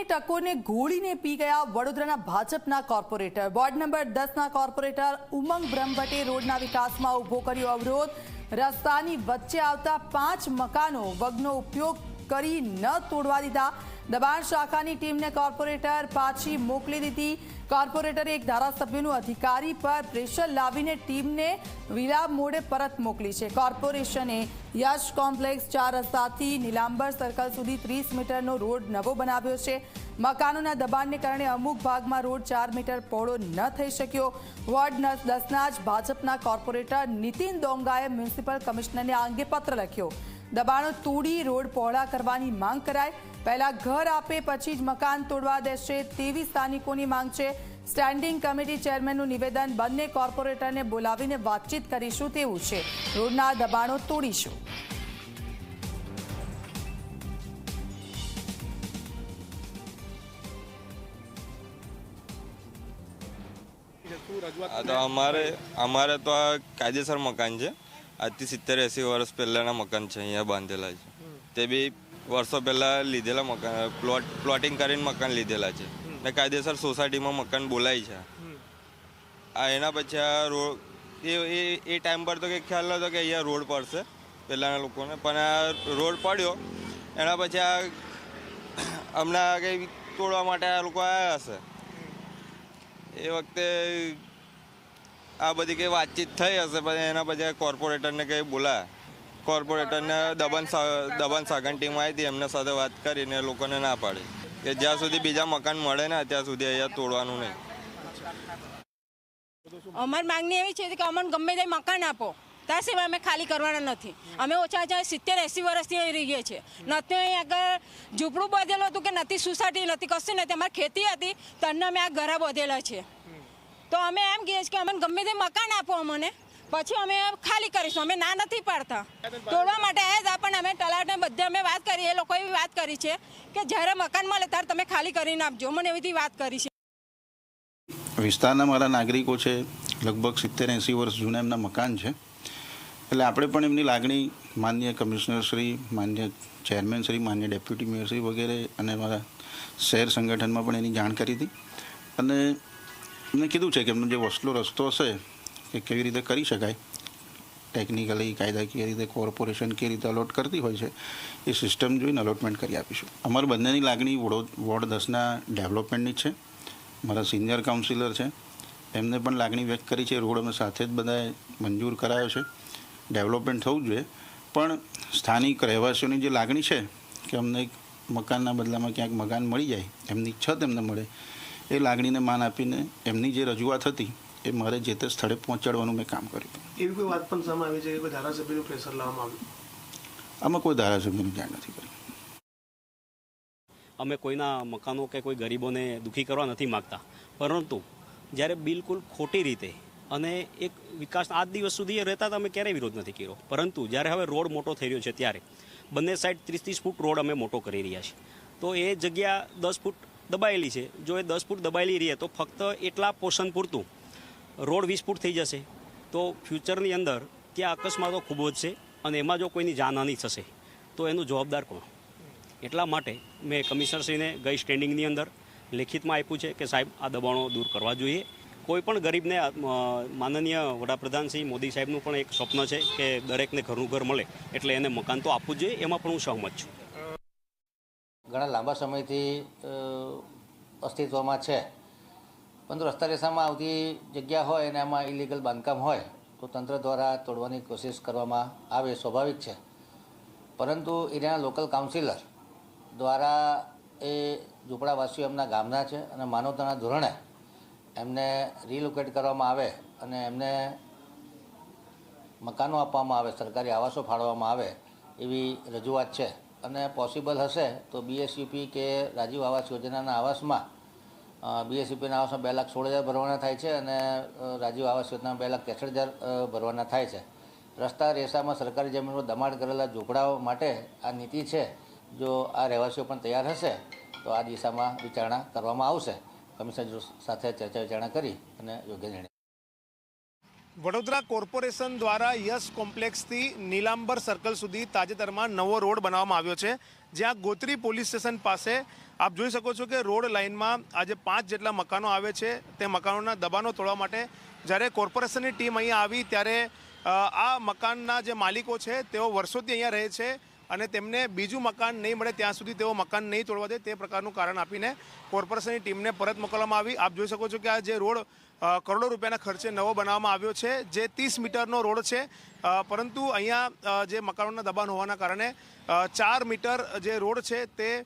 સમયની ટકોને ઘોળીને પી ગયા વડોદરાના ભાજપના કોર્પોરેટર. વોર્ડ નંબર દસના કોર્પોરેટર ઉમંગ બ્રહ્મભટ્ટે રોડના વિકાસમાં ઊભો કર્યો અવરોધ. રસ્તાની વચ્ચે આવતા પાંચ મકાનો વગનો ઉપયોગ કરી ન તોડવા દીધા. દબાણ શાખાની ટીમને કોર્પોરેટર પાછી મોકલી દીધી. કોર્પોરેટરે એક ધારાસભ્યનું અધિકારી પર પ્રેશર લાવીને ટીમને વિલાપ મોડે પરત મોકલી છે. કોર્પોરેશને યશ કોમ્પ્લેક્સ ચાર રસ્તાથી નીલાંબર સર્કલ સુધી ત્રીસ મીટરનો રોડ નવો બનાવ્યો છે. મકાનોના દબાણને કારણે અમુક ભાગમાં રોડ ચાર મીટર પહોળો ન થઈ શક્યો. વોર્ડ દસના જ ભાજપના કોર્પોરેટર નીતિન દોંગાએ મ્યુનિસિપલ કમિશનરને આ અંગે પત્ર લખ્યો. દબાણો તોડી રોડ પહોળા કરવાની માંગ કરાય પહેલા ઘર આપે પછી જ મકાન તોડવા દેશે તેવી સ્થાનિકોની માંગ છે. સ્ટેન્ડિંગ કમિટી ચેરમેનનું નિવેદન બંને કોર્પોરેટરને બોલાવીને વાતચીત કરીશું તેવું છે. રોડના દબાણો તોડીશું. તો અમારે અમારે તો આ કાયદેસર મકાન છે. આજથી સિત્તેર એંસી વર્ષ પહેલાંના મકાન છે અહીંયા બાંધેલા છે. તે બી વર્ષો પહેલાં લીધેલા મકાન પ્લોટ પ્લોટિંગ કરીને મકાન લીધેલા છે. ને કાયદેસર સોસાયટીમાં મકાન બોલાય છે. આ એના પછી આ રોડ એ એ ટાઈમ પર તો કંઈ ખ્યાલ નહોતો કે અહીંયા રોડ પડશે પહેલાંના લોકોને પણ આ રોડ પડ્યો. એના પછી આ હમણાં કંઈ તોડવા માટે આ લોકો આવ્યા હશે. એ વખતે આ બધી કંઈ વાતચીત થઈ હશે પછી એના પછી કોર્પોરેટરને કંઈ બોલાયા. કોર્પોરેટરને દબન દબન સાગન ટીમ આવી હતી, એમના સાથે વાત કરીને લોકોને ના પાડી. કે જ્યાં સુધી બીજા મકાન મળે ને, ત્યાં સુધી અહીંયા તોડવાનું નહીં. અમારી માંગણી એવી છે કે અમને ગમે તે મકાન આપો. ત્યાં સિવાય અમે ખાલી કરવાના નથી. અમે ઓછા ઓછા સિત્તેર, એંસી વર્ષથી અહીં રહીએ છીએ. નથી અહીં આગળ ઝૂંપડું બાંધેલું હતું કે નથી સોસાયટી નથી, કશું નથી. અમારી ખેતી હતી તમને અમે આ ઘરા બાંધેલા છે. તો અમે એમ કહીએ છીએ કે અમને ગમે તે મકાન આપો અમને. પછી અમે ખાલી કરીશું, અમે ના નથી પાડતા. તોડવા માટે આવ્યા હતા, પણ અમે તલાટને બધે અમે વાત કરી, એ લોકોએ વાત કરી છે કે જ્યારે મકાન મળે ત્યારે તમે ખાલી કરીને આપજો. મને એવી વાત કરી છે. વિસ્તારના મારા નાગરિકો છે, લગભગ સિત્તેર એંસી વર્ષ જૂના એમના મકાન છે. એટલે આપણે પણ એમની લાગણી માન્ય કમિશનર શ્રી, માન્ય ચેરમેન શ્રી, માન્ય ડેપ્યુટી મેયર શ્રી વગેરે અને મારા શહેર સંગઠનમાં પણ એની જાણ કરી હતી. અને એમને કીધું છે કે એમનો જે વસલો રસ્તો હશે એ કેવી રીતે કરી શકાય? ટેકનિકલી કાયદાકીય રીતે કોર્પોરેશન કેવી રીતે અલોટ કરતી હોય છે, એ સિસ્ટમ જોઈને અલોટમેન્ટ કરી આપીશું. અમારે બંનેની લાગણી વડોદ વોર્ડ દસના ડેવલપમેન્ટની છે. મારા સિનિયર કાઉન્સિલર છે. એમને પણ લાગણી વ્યક્ત કરી છે. રોડ અમે સાથે જ બધાએ મંજૂર કરાયો છે. ડેવલપમેન્ટ થવું જોઈએ. પણ સ્થાનિક રહેવાસીઓની જે લાગણી છે, કે અમને એક મકાનના બદલામાં ક્યાંક મકાન મળી જાય, એમની છત એમને મળે એ લાગણીને માન આપીને એમની જે રજૂઆત હતી એ મારે જે તે સ્થળે પહોંચાડવાનું મેં કામ કર્યું. એવી કોઈ વાત પણ સામે આવી છે કે ધારાસભ્યનું પ્રેશર લાવવામાં આવ્યું? આમાં કોઈ ધારાસભ્યની જાણ નથી કરી અમે કોઈના મકાનો કે કોઈ ગરીબોને દુઃખી કરવા નથી માગતા. પરંતુ જ્યારે બિલકુલ ખોટી રીતે અને એક વિકાસ આજ દિવસ સુધી એ રહેતા હતા અમે ક્યારેય વિરોધ નથી કર્યો. પરંતુ જ્યારે હવે રોડ મોટો થઈ રહ્યો છે ત્યારે બંને સાઈડ ત્રીસ ત્રીસ ફૂટ રોડ અમે મોટો કરી રહ્યા છીએ. તો એ જગ્યા દસ ફૂટ દબાયેલી છે. જો એ દસ ફૂટ દબાયેલી રહે તો ફક્ત એટલા પોષણ પૂરતું. રોડ વીસ ફૂટ થઈ જશે. તો ફ્યુચરની અંદર ત્યાં અકસ્માતો ખૂબ છે અને એમાં જો કોઈની જાનહાની થશે, તો એનું જવાબદાર કોણ? એટલા માટે મેં કમિશનરશ્રીને ગઈ સ્ટેન્ડિંગની અંદર લેખિતમાં આપ્યું છે કે સાહેબ, આ દબાણો દૂર કરવા જોઈએ. કોઈ પણ ગરીબને માનનીય વડાપ્રધાન શ્રી મોદી સાહેબનું પણ એક સ્વપ્ન છે કે દરેકને ઘરનું ઘર મળે, એટલે એને મકાન તો આપવું જોઈએ. એમાં પણ હું સહમત છું. ઘણા લાંબા સમયથી અસ્તિત્વમાં છે. પરંતુ રસ્તા રેસામાં આવતી જગ્યા હોય અને એમાં ઇલીગલ બાંધકામ હોય, તો તંત્ર દ્વારા તોડવાની કોશિશ કરવામાં આવે સ્વાભાવિક છે. પરંતુ એરિયાના લોકલ કાઉન્સિલર દ્વારા એ ઝૂંપડાવાસીઓ એમના ગામના છે અને માનવતાના ધોરણે એમને રિલોકેટ કરવામાં આવે અને એમને મકાનો આપવામાં આવે, સરકારી આવાસો ફાળવવામાં આવે એવી રજૂઆત છે. અને પોસિબલ હશે તો બીએસયુપી કે રાજીવ આવાસ યોજનાના આવાસમાં બીએસયુપીના આવાસમાં બે લાખ સોળ હજાર ભરવાના થાય છે અને રાજીવ આવાસ યોજનામાં બે લાખ ત્રેસઠ હજાર ભરવાના થાય છે. રસ્તા રેસામાં સરકારી જમીનો દમાડ કરેલા ઝૂંપડાઓ માટે આ નીતિ છે. જો આ રહેવાસીઓ પણ તૈયાર હશે, તો આ દિશામાં વિચારણા કરવામાં આવશે. કમિશનર સાથે ચર્ચા વિચારણા કરી અને યોગ્ય નિર્ણય વડોદરા કોર્પોરેશન દ્વારા યસ કોમ્પ્લેક્સથી નીલાંબર સર્કલ સુધી તાજેતરમાં નવો રોડ બનાવવામાં આવ્યો છે, જ્યાં ગોત્રી પોલીસ સ્ટેશન પાસે આપ જોઈ શકો છો કે રોડ લાઇનમાં આજે પાંચ જેટલા મકાનો આવે છે, તે મકાનોના દબાણો તોડવા માટે જ્યારે કોર્પોરેશનની ટીમ અહીંયા આવી ત્યારે આ મકાનના જે માલિકો છે તેઓ વર્ષોથી અહીંયા રહે છે અને તેમને બીજું મકાન નહીં મળે ત્યાં સુધી તેઓ મકાન નહીં તોડવા દે તે પ્રકારનું કારણ આપીને કોર્પોરેશનની ટીમને પરત મોકલવામાં આવી. આપ જોઈ શકો છો કે આ જે રોડ કરોડો રૂપિયાના ખર્ચે નવો બનાવવામાં આવ્યો છે, જે ત્રીસ મીટરનો રોડ છે. પરંતુ અહીંયા જે મકાનોના દબાણ હોવાના કારણે ચાર મીટર જે રોડ છે તે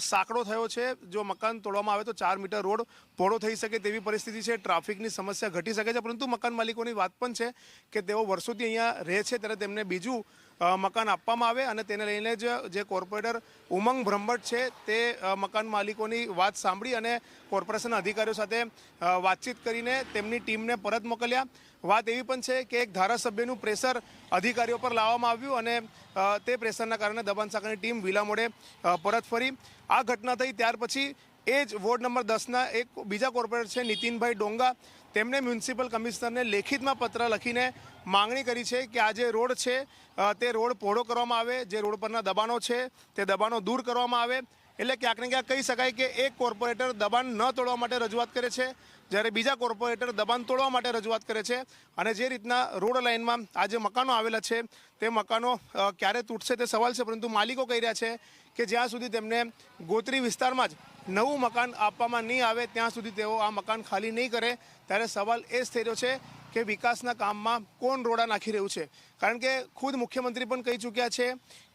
સાંકડો થયો છે. જો મકાન તોડવામાં આવે તો ચાર મીટર રોડ પહોળો થઈ શકે તેવી પરિસ્થિતિ છે. ટ્રાફિકની સમસ્યા ઘટી શકે છે, પરંતુ મકાન માલિકોની વાત પણ છે કે તેઓ વર્ષોથી અહીંયા રહે છે, ત્યારે તેમને બીજું મકાન આપવામાં આવે અને તેને લઈને જ જે કોર્પોરેટર ઉમંગ બ્રહ્મટ છે તે મકાન માલિકોની વાત સાંભળી અને કોર્પોરેશનના અધિકારીઓ સાથે વાતચીત કરીને તેમની ટીમને પરત મોકલ્યા. વાત એવી પણ છે કે એક ધારાસભ્યનું પ્રેશર અધિકારીઓ પર લાવવામાં આવ્યું અને તે પ્રેશરના કારણે દબાણ શાખાની ટીમ વિલામોડે પરત ફરી. આ ઘટના થઈ ત્યાર પછી એ જ વોર્ડ નંબર દસના એક બીજા કોર્પોરેટર છે નીતિનભાઈ ડોંગા. તેમણે મ્યુનિસિપલ કમિશનરને લેખિતમાં પત્ર લખીને માંગણી કરી છે કે આ જે રોડ છે તે રોડ પહોળો કરવામાં આવે, જે રોડ પરના દબાણો છે, તે દબાણો દૂર કરવામાં આવે. એટલે ક્યાંક ને ક્યાંક કહી શકાય કે એક કોર્પોરેટર દબાણ ન તોડવા માટે રજૂઆત કરે છે, જ્યારે બીજા કોર્પોરેટર દબાણ તોડવા માટે રજૂઆત કરે છે. અને જે રીતના રોડ લાઇનમાં આ જે મકાનો આવેલા છે, તે મકાનો ક્યારે તૂટશે તે સવાલ છે, પરંતુ માલિકો કહી રહ્યા છે કે જ્યાં સુધી તેમને ગોત્રી વિસ્તારમાં જ નવું મકાન આપવામાં નહીં આવે ત્યાં સુધી તેઓ આ મકાન ખાલી નહીં કરે, ત્યારે સવાલ એ જ થઈ રહ્યો છે કે વિકાસના કામમાં કોણ રોડા નાખી રહ્યું છે? કારણ કે ખુદ મુખ્યમંત્રી પણ કહી ચૂક્યા છે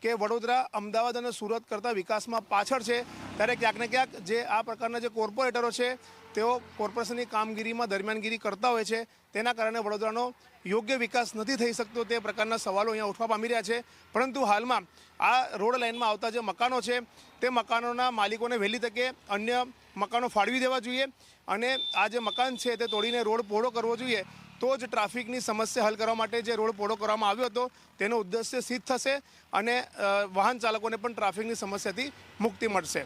કે વડોદરા, અમદાવાદ અને સુરત કરતાં વિકાસમાં પાછળ છે, ત્યારે ક્યાંક ને ક્યાંક જે આ પ્રકારના જે કોર્પોરેટરો છે તેઓ કોર્પોરેશનની કામગીરીમાં દરમિયાનગીરી કરતા હોય છે, તેના કારણે વડોદરાનો યોગ્ય વિકાસ નથી થઈ શકતો તે પ્રકારના સવાલો અહીંયા ઉઠવા પામી રહ્યા છે. પરંતુ હાલમાં આ રોડ લાઇનમાં આવતા જે મકાનો છે, તે મકાનોના માલિકોને વહેલી તકે અન્ય મકાનો ફાળવી દેવા જોઈએ અને આ જે મકાન છે, તે તોડીને રોડ પહોળો કરવો જોઈએ, તો જ ટ્રાફિકની સમસ્યા હલ કરવા માટે જે રોડ પહોળો કરવામાં આવ્યો હતો, તેનો ઉદ્દેશ્ય સિદ્ધ થશે અને વાહન ચાલકોને પણ ટ્રાફિકની સમસ્યાથી મુક્તિ મળશે.